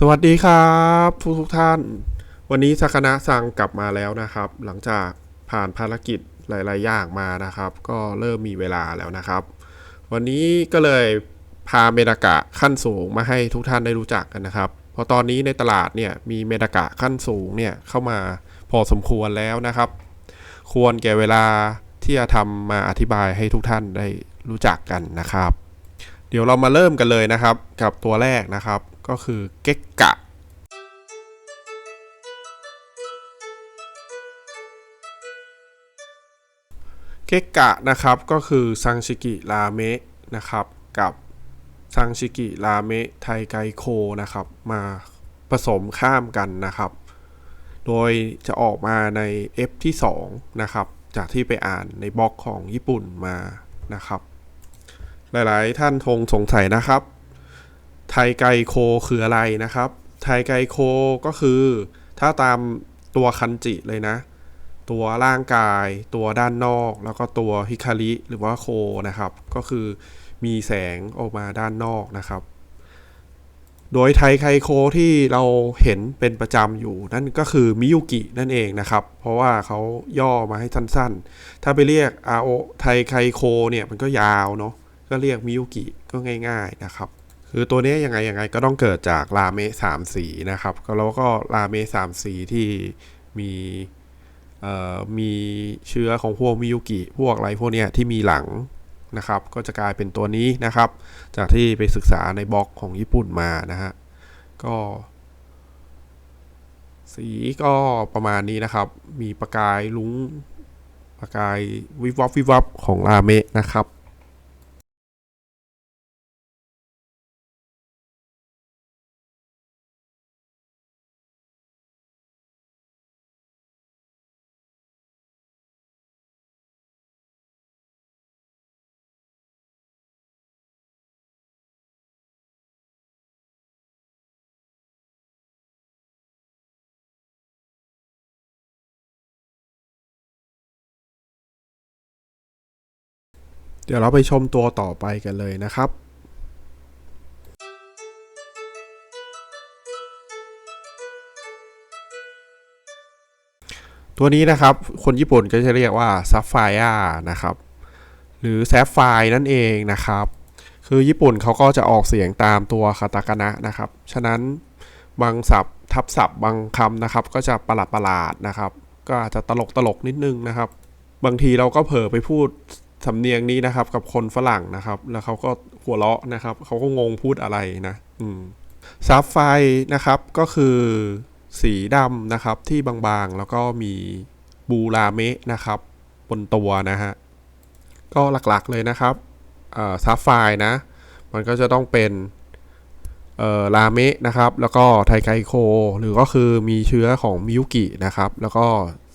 สวัสดีครับทุกทุกท่าน วันนี้สักนะสั่งกลับมาแล้วนะครับ หลังจากผ่านภารกิจหลาย ๆ อย่างมานะครับ ก็เริ่มมีเวลาแล้วนะครับ วันนี้ก็เลยพาเมดากะขั้นสูงมาให้ทุกท่านได้รู้จักกันนะครับเพราะตอนนี้ในตลาดเนี่ยมีเมดากะขั้นสูงเนี่ยเข้ามาพอสมควรแล้วนะครับ ควรแก่เวลาที่จะทำมาอธิบายให้ทุกท่านได้รู้จักกันนะครับ เดี๋ยวเรามาเริ่มกันเลยนะครับ กับตัวแรกนะครับ ก็คือเกกกะ เกกกะนะครับก็คือซังชิกิราเมะนะครับกับซังชิกิราเมะไทไกโคนะครับมาผสมข้ามกันนะครับ โดยจะออกมาใน F ที่ 2 นะครับ จากที่ไปอ่านในบล็อกของญี่ปุ่นมานะครับ หลายๆท่านคงสงสัยนะครับ ไทไกโคคืออะไรนะครับ ไทไกโคก็คือ ถ้าตามตัวคันจิเลยนะ ตัวร่างกาย ตัวด้านนอก แล้วก็ตัวฮิคาริหรือว่าโคนะครับ ก็คือมีแสงออกมาด้านนอกนะครับ โดยไทไคโคที่เราเห็นเป็นประจำอยู่นั่นก็คือมิยุกินั่นเองนะครับ เพราะว่าเขาย่อมาให้สั้นๆ ถ้าไปเรียกอาโอไทไคโคเนี่ยมันก็ยาวเนาะก็เรียกมิยุกิก็ง่าย ๆนะครับ คือตัวนี้ยังไงยังไงก็ต้องเกิดจากราเมสามสีนะครับแล้วก็ราเมสามสีที่มีเอ่อมีเชื้อของพวกมิยุกิพวกอะไรพวกเนี้ยที่มีหลังนะครับ ก็จะกลายเป็นตัวนี้นะครับ จากที่ไปศึกษาในบล็อกของญี่ปุ่นมานะฮะก็ สีก็ประมาณนี้นะครับ มีประกายลุ้งประกายวิบวับวิบวับของราเมะนะครับ เดี๋ยวเราไปชมตัวต่อไปกันเลยนะครับตัวนี้นะครับ คนญี่ปุ่นก็จะเรียกว่าซัฟไฟอานะครับ หรือแซฟไฟนั่นเองนะครับ คือญี่ปุ่นเขาก็จะออกเสียงตามตัวคาตาคานะนะครับ ฉะนั้นบางศัพท์ทับศัพท์บางคำนะครับ ก็จะประหลาดประหลาดนะครับ ก็อาจจะตลกตลกนิดนึงนะครับ บางทีเราก็เผลอไปพูด สำเนียงนี้นะครับ กับคนฝรั่งนะครับ แล้วเขาก็หัวเราะนะครับเขาก็งงพูดอะไรนะอืมซับไฟนะครับก็คือสีดำนะครับที่บางๆ แล้วก็มีบูราเมะนะครับ บนตัวนะฮะ ก็หลักๆเลยนะครับซับไฟนะ มันก็จะต้องเป็นเอ่อราเมะนะครับ แล้วก็ไทไกโค หรือก็คือมีเชื้อของมิยุกินะครับ แล้วก็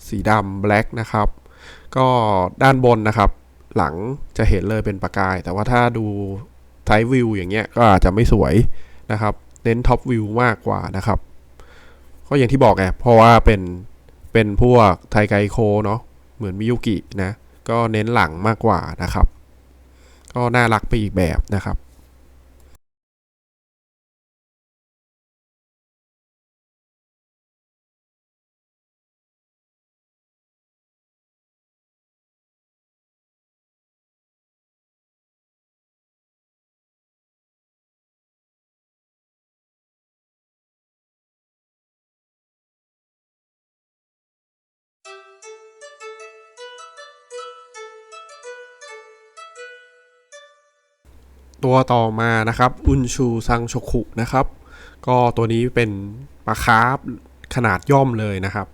สีดำแบล็กนะครับ ก็ด้านบนนะครับ หลังจะเห็นเลยเป็นประกาย แต่ว่าถ้าดูไทวิวอย่างเงี้ยก็อาจจะไม่สวยนะครับ เน้นท็อปวิวมากกว่านะครับ ก็อย่างที่บอกไงเพราะว่าเป็นเป็นพวกไทไกโคเนาะเหมือนมิยุกินะ ก็เน้นหลังมากกว่านะครับ ก็น่ารักไปอีกแบบนะครับ ตัวต่อมานะครับอุนชูซังโชคุนะครับ ก็ตัวนี้เป็นปลาคาร์ฟขนาดย่อมเลยนะครับ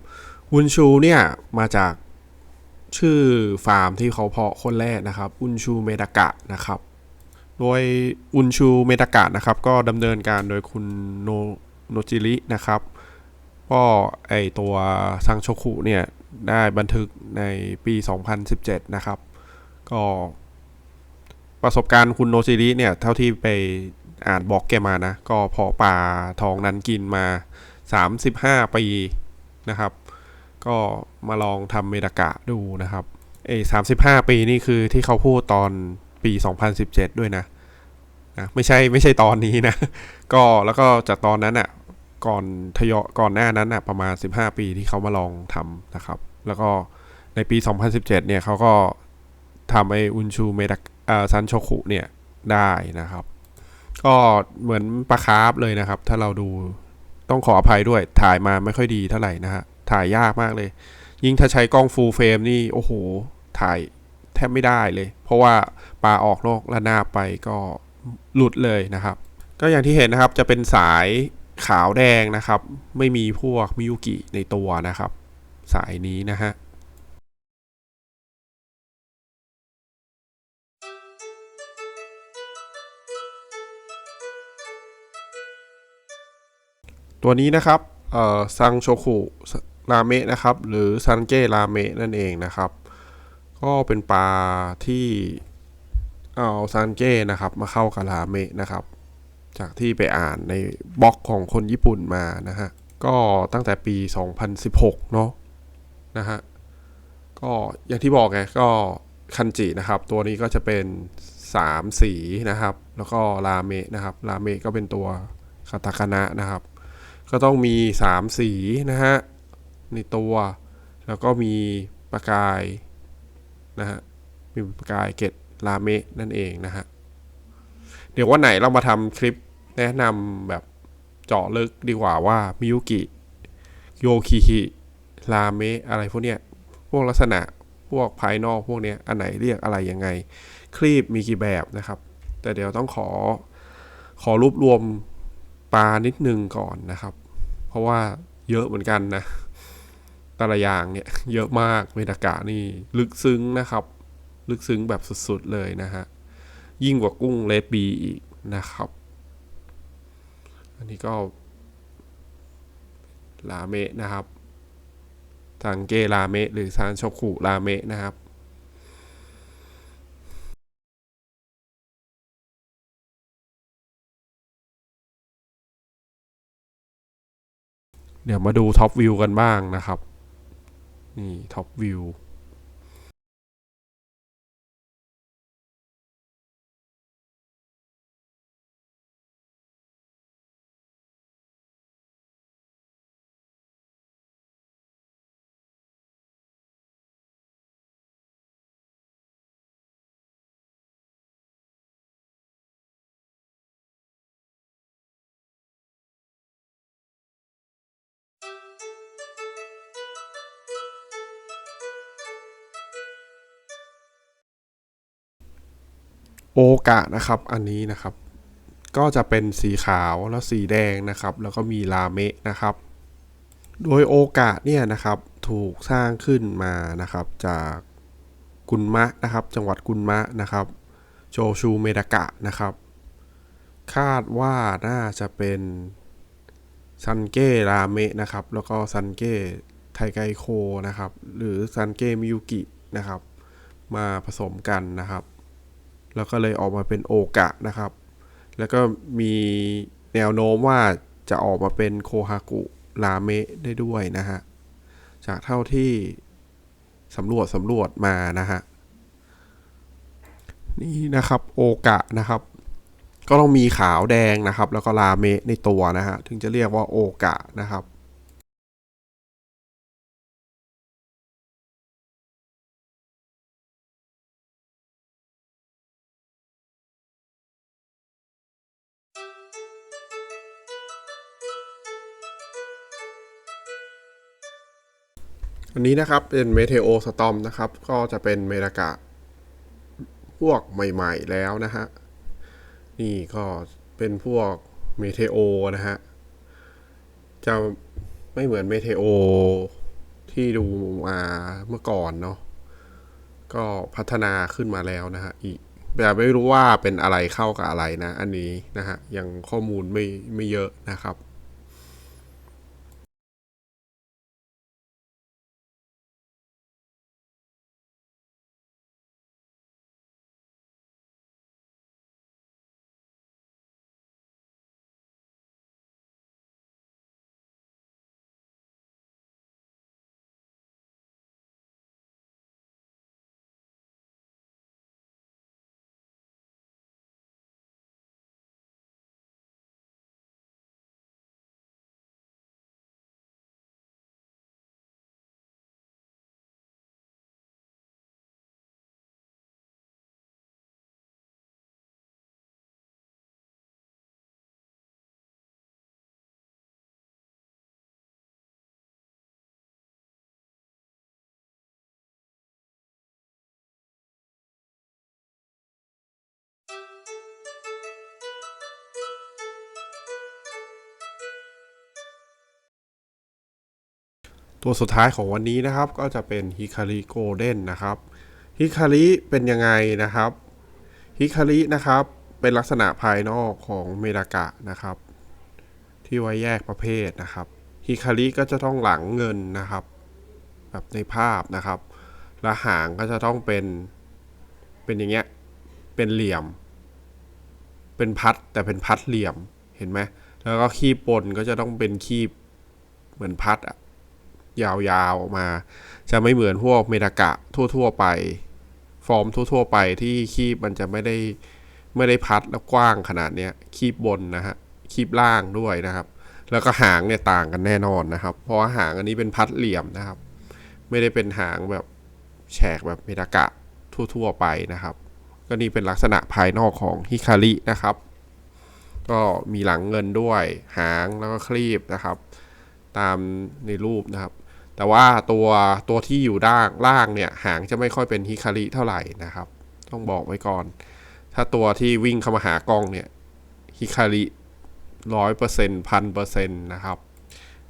อุนชูเนี่ยมาจากชื่อฟาร์มที่เขาเพาะคนแรกนะครับอุนชูเมดากะนะครับ โดยอุนชูเมดากะนะครับ ก็ดำเนินการโดยคุณโนโนจิรินะครับก็ไอตัวซังโชคุเนี่ยได้บันทึกในปี 2017 นะครับ ก็ ประสบการณ์คุณโนจิริเนี่ย เท่าที่ไปอ่านบล็อกแกมานะ ก็พาะปลาทองนั้นกินมา 35 ปีนะครับ ก็มาลองทำเมดากะดูนะครับเอ้สามสิบห้าปีนี่คือที่เขาพูดตอนปี 2017 ด้วยนะนะไม่ใช่ไม่ใช่ตอนนี้นะ ก็แล้วก็จากตอนนั้นอะ่ะก่อนทยอยก่อนหน้านั้นนะประมาณ 15 ปีที่เขามาลองทำนะครับ แล้วก็ในปี 2017 เนี่ยเขาก็ทำไออุนชูเมดา ซันโชคุเนี่ยได้นะครับ ก็เหมือนปลาคาร์ฟเลยนะครับ ถ้าเราดูต้องขออภัยด้วยถ่ายมาไม่ค่อยดีเท่าไหร่นะฮะถ่ายยากมากเลย ยิ่งถ้าใช้กล้องฟูลเฟรมนี่โอ้โห ถ่ายแทบไม่ได้เลย เพราะว่าปลาออกนอกระนาบไปก็หลุดเลยนะครับ ก็อย่างที่เห็นนะครับจะเป็นสายขาวแดงนะครับ ไม่มีพวกมิยุกิในตัวนะครับ สายนี้นะฮะ ตัวนี้นะครับเอ่อซังโชคุราเมะนะครับ หรือซันเกะราเมะนั่นเองนะครับ ก็เป็นปลาที่เอาซันเกะนะครับ มาเข้ากับราเมะนะครับ จากที่ไปอ่านในบล็อกของคนญี่ปุ่นมานะฮะ ก็ตั้งแต่ปี 2016 เนาะนะฮะ ก็อย่างที่บอกไงก็คันจินะครับ ตัวนี้ก็จะเป็น 3 สีนะครับ แล้วก็ราเมะนะครับ ราเมะก็เป็นตัวคาตาคานะนะครับ ก็ต้องมี 3 สีนะฮะ ในตัว แล้วก็มีประกายนะฮะ มีประกายเกตราเมะนั่นเองนะฮะ เดี๋ยววันไหนเรามาทำคลิปแนะนำแบบเจาะลึกดีกว่าว่ามิยุกิ โยคิฮิราเมะอะไรพวกเนี้ย พวกลักษณะพวกภายนอกพวกเนี้ย อันไหนเรียกอะไรยังไง คลีบมีกี่แบบนะครับ แต่เดี๋ยวต้องขอขอรวบรวม ปลานิดนึงก่อนนะครับ เพราะว่าเยอะเหมือนกันนะแต่ละอย่างเนี่ยเยอะมากเมดากะนี่ลึกซึ้งนะครับ ลึกซึ้งแบบสุดๆเลยนะฮะยิ่งกว่ากุ้งเลดบีอีกนะครับ อันนี้ก็ราเมะนะครับซังเกราเมะหรือซานโชคุราเมะนะครับ เดี๋ยวมาดูท็อปวิวกันบ้างนะครับ นี่ท็อปวิว โอกะนะครับอันนี้นะครับ ก็จะเป็นสีขาวแล้วสีแดงนะครับ แล้วก็มีราเมะนะครับ โดยโอกะเนี่ยนะครับถูกสร้างขึ้นมานะครับจากกุนมะนะครับ จังหวัดกุนมะนะครับ โจชูเมดากะนะครับ คาดว่าน่าจะเป็นซันเก้ราเมะนะครับ แล้วก็ซันเก้ไทไกโคนะครับ หรือซันเก้มิยุกินะครับ มาผสมกันนะครับ แล้วก็เลยออกมาเป็นโอกะนะครับ แล้วก็มีแนวโน้มว่าจะออกมาเป็นโคฮากุราเมะได้ด้วยนะฮะ จากเท่าที่สำรวจสำรวจมานะฮะ นี่นะครับโอกะนะครับ ก็ต้องมีขาวแดงนะครับ แล้วก็ราเมะในตัวนะฮะ ถึงจะเรียกว่าโอกะนะครับ อันนี้นะครับเป็นเมเทโอสตอมนะครับ ก็จะเป็นเมรากะพวกใหม่ ๆ แล้วนะฮะ นี่ก็เป็นพวกเมเทโอนะฮะ จะไม่เหมือนเมเทโอที่ดูมาเมื่อก่อนเนาะ ก็พัฒนาขึ้นมาแล้วนะฮะ อีกแต่ไม่รู้ว่าเป็นอะไรเข้ากับอะไรนะ อันนี้นะฮะ ยังข้อมูลไม่ไม่เยอะนะครับ ตัวสุดท้ายของวันนี้นะครับ ก็จะเป็นฮิคาริโกลเด้นนะครับฮิคาริเป็นยังไงนะครับฮิคารินะครับเป็นลักษณะภายนอกของเมดากะนะครับ ที่ไว้แยกประเภทนะครับฮิคาริก็จะต้องหลังเงินนะครับ แบบในภาพนะครับและหางก็จะต้องเป็นเป็นอย่างเงี้ยเป็นเหลี่ยม เป็นพัดแต่เป็นพัดเหลี่ยมเห็นไหมแล้วก็คีบบนก็จะต้องเป็นคีบเหมือนพัดอะ ยาวๆออกมา จะไม่เหมือนพวกเมดากะทั่วๆไป ฟอร์มทั่วๆไปที่คีบมันจะไม่ได้ไม่ได้พัดแล้วกว้างขนาดเนี้ยคีบบนนะฮะคีบล่างด้วยนะครับ แล้วก็หางเนี่ยต่างกันแน่นอนนะครับ เพราะว่าหางอันนี้เป็นพัดเหลี่ยมนะครับ ไม่ได้เป็นหางแบบแฉกแบบเมดากะทั่วๆไปนะครับ ก็นี่เป็นลักษณะภายนอกของฮิคารินะครับ ก็มีหลังเงินด้วยหางแล้วก็คลีบนะครับ ตามในรูปนะครับ แต่ว่าตัวตัวที่อยู่ด้านล่างเนี่ยหางจะไม่ค่อยเป็นฮิคาริเท่าไหร่นะครับ ต้องบอกไว้ก่อน ถ้าตัวที่วิ่งเข้ามาหากล้องเนี่ยฮิคาริร้อยเปอร์เซ็นต์พันเปอร์เซ็นต์นะครับ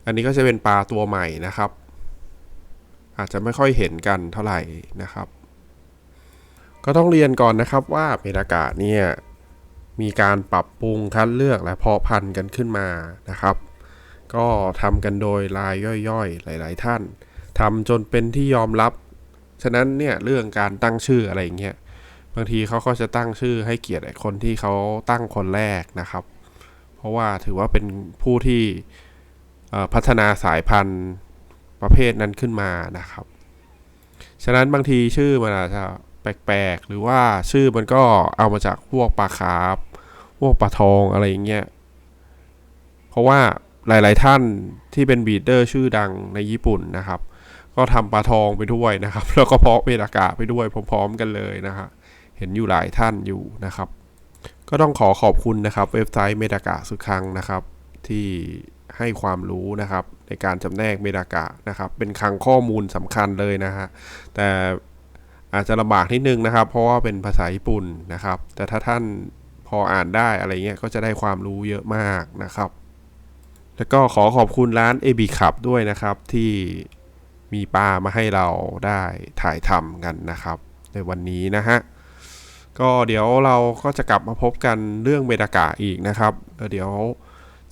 อันนี้ก็จะเป็นปลาตัวใหม่นะครับ อาจจะไม่ค่อยเห็นกันเท่าไหร่นะครับ ก็ต้องเรียนก่อนนะครับว่าเมดากะเนี่ยมีการปรับปรุงคัดเลือกและเพาะพันธุ์กันขึ้นมานะครับ ก็ทำกันโดยรายย่อยๆ หลาย ๆ ท่านทำจนเป็นที่ยอมรับ ฉะนั้นเนี่ยเรื่องการตั้งชื่ออะไรอย่างเงี้ยบางทีเขาก็จะตั้งชื่อให้เกียรติคนที่เขาตั้งคนแรกนะครับ เพราะว่าถือว่าเป็นผู้ที่พัฒนาสายพันธุ์ประเภทนั้นขึ้นมานะครับ ฉะนั้นบางทีชื่อมันอาจจะแปลกๆ หรือว่าชื่อมันก็เอามาจากพวกปลาคาร์ฟพวกปลาทองอะไรอย่างเงี้ย เพราะว่า หลาย ๆ ท่านที่เป็นบีดเดอร์ชื่อดังในญี่ปุ่นนะครับ ก็ทำปลาทองไปด้วยนะครับ แล้วก็เพาะเมดากะไปด้วยพร้อม ๆ กันเลยนะฮะเห็นอยู่หลายท่านอยู่นะครับ ก็ต้องขอขอบคุณนะครับ เว็บไซต์เมดากะสุดครั้งนะครับ ที่ให้ความรู้นะครับ ในการจำแนกเมดากะนะครับ เป็นคลังข้อมูลสำคัญเลยนะฮะแต่อาจจะลำบากนิดนึงนะครับ เพราะว่าเป็นภาษาญี่ปุ่นนะครับ แต่ถ้าท่านพออ่านได้อะไรเงี้ยก็จะได้ความรู้เยอะมากนะครับ แล้วก็ขอขอบคุณร้าน AB ขับด้วยนะครับ ที่มีปลามาให้เราได้ถ่ายทำกันนะครับ ในวันนี้นะฮะ ก็เดี๋ยวเราก็จะกลับมาพบกันเรื่องเมดากะอีกนะครับแล้วเดี๋ยว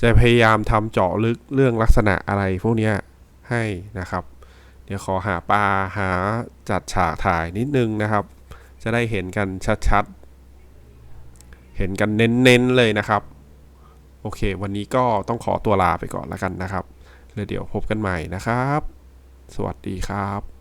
จะพยายามทำเจาะลึกเรื่องลักษณะอะไรพวกนี้ให้นะครับ เดี๋ยวขอหาปลาหาจัดฉากถ่ายนิดนึงนะครับ จะได้เห็นกันชัดๆ เห็นกันเน้นๆเลยนะครับ โอเค วันนี้ก็ต้องขอตัวลาไปก่อนแล้วกันนะครับแล้วเดี๋ยวพบกันใหม่นะครับ สวัสดีครับ